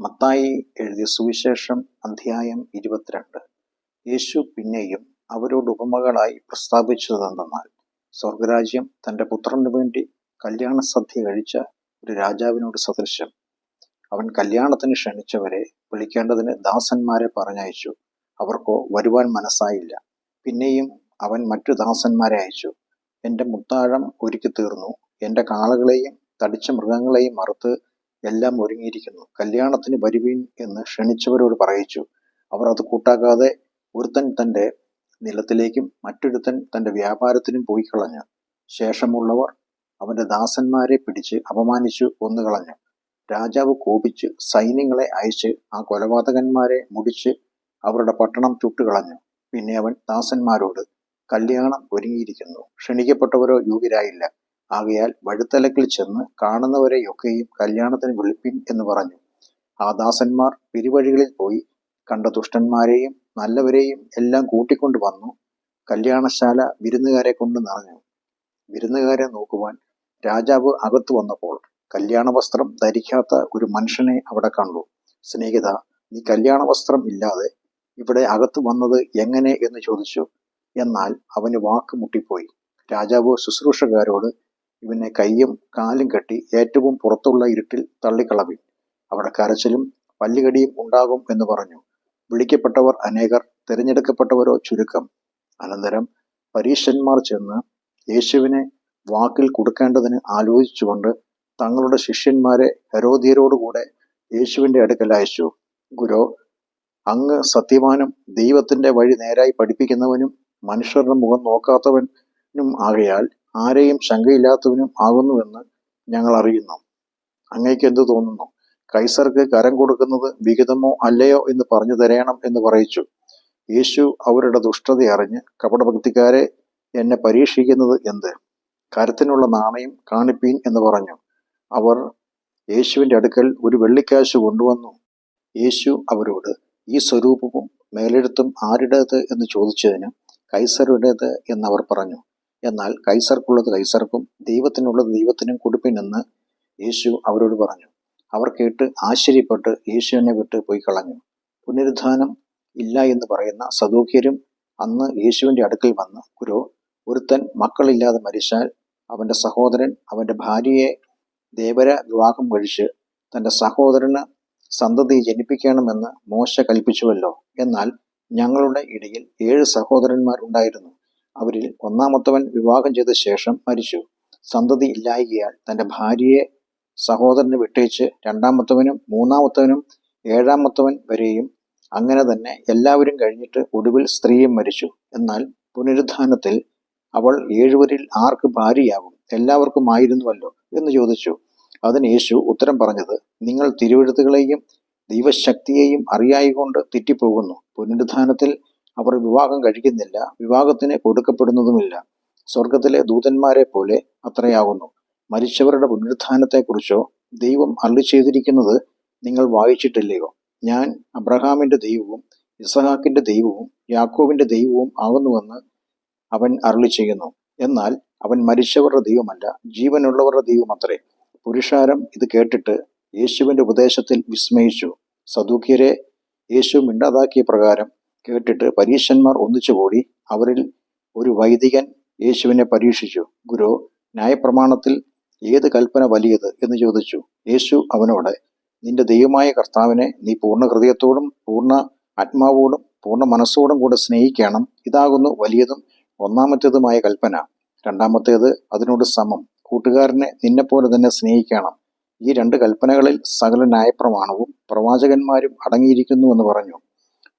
മത്തായി എഴുതിയ സുവിശേഷം അധ്യായം ഇരുപത്തിരണ്ട്. യേശു പിന്നെയും അവരോട് ഉപമകളായി പ്രസ്താവിച്ചതെന്തെന്നാൽ സ്വർഗരാജ്യം തന്റെ പുത്രന് വേണ്ടി കല്യാണ സദ്യ കഴിച്ച ഒരു രാജാവിനോട് സദൃശം അവൻ കല്യാണത്തിന് ക്ഷണിച്ചവരെ വിളിക്കേണ്ടതിന് ദാസന്മാരെ പറഞ്ഞയച്ചു. അവർക്കോ വരുവാൻ മനസ്സായില്ല. പിന്നെയും അവൻ മറ്റു ദാസന്മാരെ അയച്ചു. എന്റെ മുത്താഴം ഒരുക്കി തീർന്നു എന്റെ കാളകളെയും തടിച്ച മൃഗങ്ങളെയും മറുത്ത് എല്ലാം ഒരുങ്ങിയിരിക്കുന്നു. കല്യാണത്തിന് വരുവീൻ എന്ന് ക്ഷണിച്ചവരോട് പറയിച്ചു. അവർ അത് കൂട്ടാക്കാതെ ഒരുത്തൻ തന്റെ നിലത്തിലേക്കും മറ്റൊരുത്തൻ തന്റെ വ്യാപാരത്തിനും പോയി കളഞ്ഞു. ശേഷമുള്ളവർ അവന്റെ ദാസന്മാരെ പിടിച്ച് അപമാനിച്ചു കൊന്നുകളഞ്ഞു രാജാവ് കോപിച്ച് സൈന്യങ്ങളെ അയച്ച് ആ കൊലപാതകന്മാരെ മുടിച്ച് അവരുടെ പട്ടണം ചുട്ടുകളഞ്ഞു പിന്നെ അവൻ ദാസന്മാരോട് കല്യാണം ഒരുങ്ങിയിരിക്കുന്നു. ക്ഷണിക്കപ്പെട്ടവരോ യോഗ്യരായില്ല. ആകയാൽ വഴുത്തലക്കിൽ ചെന്ന് കാണുന്നവരെയൊക്കെയും കല്യാണത്തിന് വിളിപ്പിൻ എന്ന് പറഞ്ഞു. ആ ദാസന്മാർ പിരിവഴികളിൽ പോയി കണ്ട ദുഷ്ടന്മാരെയും നല്ലവരെയും എല്ലാം കൂട്ടിക്കൊണ്ട് വന്നു കല്യാണശാല വിരുന്നുകാരെ കൊണ്ട് നിറഞ്ഞു. വിരുന്നുകാരെ നോക്കുവാൻ രാജാവ് അകത്തു വന്നപ്പോൾ കല്യാണ വസ്ത്രം ധരിക്കാത്ത ഒരു മനുഷ്യനെ അവിടെ കണ്ടു. സ്നേഹിത നീ കല്യാണ വസ്ത്രം ഇല്ലാതെ ഇവിടെ അകത്തു വന്നത് എങ്ങനെ? എന്ന് ചോദിച്ചു. എന്നാൽ അവന് വാക്ക് മുട്ടിപ്പോയി. രാജാവ് ശുശ്രൂഷകാരോട് ഇവനെ കൈയും കാലും കെട്ടി ഏറ്റവും പുറത്തുള്ള ഇരുട്ടിൽ തള്ളിക്കളവിൻ. അവിടെ കരച്ചിലും പല്ലുകടിയും ഉണ്ടാകും എന്ന് പറഞ്ഞു. വിളിക്കപ്പെട്ടവർ അനേകർ തിരഞ്ഞെടുക്കപ്പെട്ടവരോ ചുരുക്കം. അനന്തരം പരീക്ഷന്മാർ ചെന്ന് യേശുവിനെ വാക്കിൽ കൊടുക്കേണ്ടതിന് ആലോചിച്ചുകൊണ്ട് തങ്ങളുടെ ശിഷ്യന്മാരെ ഹരോദിയരോടുകൂടെ യേശുവിന്റെ അടുക്കൽ അയച്ചു. ഗുരു അങ്ങ് സത്യവാനും ദൈവത്തിന്റെ വഴി നേരായി പഠിപ്പിക്കുന്നവനും മനുഷ്യരുടെ മുഖം നോക്കാത്തവനും ആകയാൽ ആരെയും ശങ്കയില്ലാത്തവനും ആകുന്നുവെന്ന് ഞങ്ങൾ അറിയുന്നു. അങ്ങേക്ക് എന്തു തോന്നുന്നു? കൈസർക്ക് കരം കൊടുക്കുന്നത് വിഹിതമോ അല്ലയോ എന്ന് പറഞ്ഞു തരയണം എന്ന് പറയിച്ചു. യേശു അവരുടെ ദുഷ്ടത അറിഞ്ഞ് കപടഭക്തിക്കാരെ എന്നെ പരീക്ഷിക്കുന്നത് എന്ത്? കരത്തിനുള്ള നാണയം കാണിപ്പീൻ എന്ന് പറഞ്ഞു. അവർ യേശുവിന്റെ അടുക്കൽ ഒരു വെള്ളിക്കാശ് കൊണ്ടുവന്നു. യേശു അവരോട് ഈ സ്വരൂപവും മേലെഴുത്തും ആരുടേത്? എന്ന് ചോദിച്ചതിന് കൈസറുടേത് എന്നവർ പറഞ്ഞു. എന്നാൽ കൈസർക്കുള്ളത് കൈസർക്കും ദൈവത്തിനുള്ളത് ദൈവത്തിനും കൊടുപ്പിനെന്ന് യേശു അവരോട് പറഞ്ഞു. അവർ കേട്ട് ആശ്ചര്യപ്പെട്ട് യേശുവിനെ വിട്ട് പോയി കളഞ്ഞു. പുനരുദ്ധാനം ഇല്ല എന്ന് പറയുന്ന സദൂക്യരും അന്ന് യേശുവിന്റെ അടുക്കൽ വന്ന്. ഗുരു ഒരുത്തൻ മക്കളില്ലാതെ മരിച്ചാൽ അവന്റെ സഹോദരൻ അവന്റെ ഭാര്യയെ ദേവര വിവാഹം കഴിച്ച് തന്റെ സഹോദരന് സന്തതി ജനിപ്പിക്കണമെന്ന് മോശ കൽപ്പിച്ചുവല്ലോ. എന്നാൽ ഞങ്ങളുടെ ഇടയിൽ ഏഴ് സഹോദരന്മാർ ഉണ്ടായിരുന്നു. അവരിൽ ഒന്നാമത്തവൻ വിവാഹം ചെയ്ത ശേഷം മരിച്ചു. സന്തതി ഇല്ലായികയാൽ തന്റെ ഭാര്യയെ സഹോദരന് വിട്ടേച്ച് രണ്ടാമത്തവനും മൂന്നാമത്തവനും ഏഴാമത്തവൻ വരെയും അങ്ങനെ തന്നെ എല്ലാവരും കഴിഞ്ഞിട്ട് ഒടുവിൽ സ്ത്രീയും മരിച്ചു. എന്നാൽ പുനരുദ്ധാനത്തിൽ അവൾ ഏഴുവരിൽ ആർക്ക് ഭാര്യയാകും? എല്ലാവർക്കും ആയിരുന്നുവല്ലോ എന്ന് ചോദിച്ചു. അതിന് യേശു ഉത്തരം പറഞ്ഞത് നിങ്ങൾ തിരുവഴുത്തുകളെയും ദൈവശക്തിയെയും അറിയായിക്കൊണ്ട് തെറ്റിപ്പോകുന്നു. പുനരുദ്ധാനത്തിൽ അവർ വിവാഹം കഴിക്കുന്നില്ല വിവാഹത്തിന് കൊടുക്കപ്പെടുന്നതുമില്ല. സ്വർഗത്തിലെ ദൂതന്മാരെ പോലെ അത്രയാകുന്നു. മരിച്ചവരുടെ പുനരുത്ഥാനത്തെക്കുറിച്ചോ ദൈവം അള്ളി ചെയ്തിരിക്കുന്നത് നിങ്ങൾ വായിച്ചിട്ടില്ലയോ? ഞാൻ അബ്രഹാമിന്റെ ദൈവവും ഇസഹാക്കിന്റെ ദൈവവും യാക്കോവിന്റെ ദൈവവും ആകുന്നുവെന്ന് അവൻ അരളി ചെയ്യുന്നു. എന്നാൽ അവൻ മരിച്ചവരുടെ ദൈവമല്ല ജീവനുള്ളവരുടെ ദൈവമത്രേ. പുരുഷാരം ഇത് കേട്ടിട്ട് യേശുവിന്റെ ഉപദേശത്തിൽ വിസ്മയിച്ചു. സദൂക്യരെ യേശു മിണ്ടാതാക്കിയ പ്രകാരം കേട്ടിട്ട് പരീശന്മാർ ഒന്നിച്ചുകൂടി അവരിൽ ഒരു വൈദികൻ യേശുവിനെ പരീക്ഷിച്ചു. ഗുരു ന്യായപ്രമാണത്തിൽ ഏത് കൽപ്പന വലിയത് എന്ന് ചോദിച്ചു. യേശു അവനോട് നിന്റെ ദൈവമായ കർത്താവിനെ നീ പൂർണ ഹൃദയത്തോടും പൂർണ ആത്മാവോടും പൂർണ മനസ്സോടും കൂടെ സ്നേഹിക്കണം. ഇതാകുന്നു വലിയതും ഒന്നാമത്തേതുമായ കൽപ്പന. രണ്ടാമത്തേത് അതിനോട് സമം. കൂട്ടുകാരനെ നിന്നെപ്പോലെ തന്നെ സ്നേഹിക്കണം. ഈ രണ്ട് കൽപ്പനകളിൽ സകല ന്യായപ്രമാണവും പ്രവാചകന്മാരും അടങ്ങിയിരിക്കുന്നു എന്ന് പറഞ്ഞു.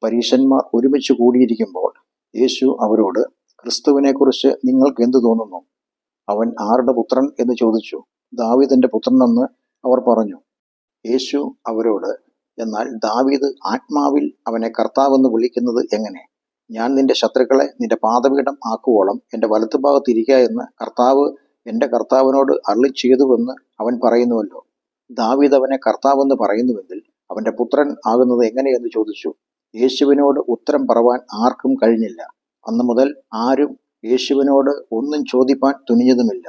പരീശന്മാർ ഒരുമിച്ച് കൂടിയിരിക്കുമ്പോൾ യേശു അവരോട് ക്രിസ്തുവിനെക്കുറിച്ച് നിങ്ങൾക്ക് എന്തു തോന്നുന്നു? അവൻ ആരുടെ പുത്രൻ? എന്ന് ചോദിച്ചു. ദാവീദിന്റെ പുത്രനെന്ന് അവർ പറഞ്ഞു. യേശു അവരോട് എന്നാൽ ദാവീദ് ആത്മാവിൽ അവനെ കർത്താവെന്ന് വിളിക്കുന്നത് എങ്ങനെ? ഞാൻ നിന്റെ ശത്രുക്കളെ നിന്റെ പാതപീഠം ആക്കുവോളം എന്റെ വലത്തുഭാഗത്തിരിക്കുക എന്ന് കർത്താവ് എന്റെ കർത്താവിനോട് അള്ളി ചെയ്തുവെന്ന് അവൻ പറയുന്നുവല്ലോ. ദാവീദ് അവനെ കർത്താവെന്ന് പറയുന്നുവെങ്കിൽ അവന്റെ പുത്രൻ ആകുന്നത് എങ്ങനെയെന്ന് ചോദിച്ചു. യേശുവിനോട് ഉത്തരം പറവാൻ ആർക്കും കഴിഞ്ഞില്ല. അന്നു മുതൽ ആരും യേശുവിനോട് ഒന്നും ചോദിപ്പാൻ തുനിഞ്ഞതുമില്ല.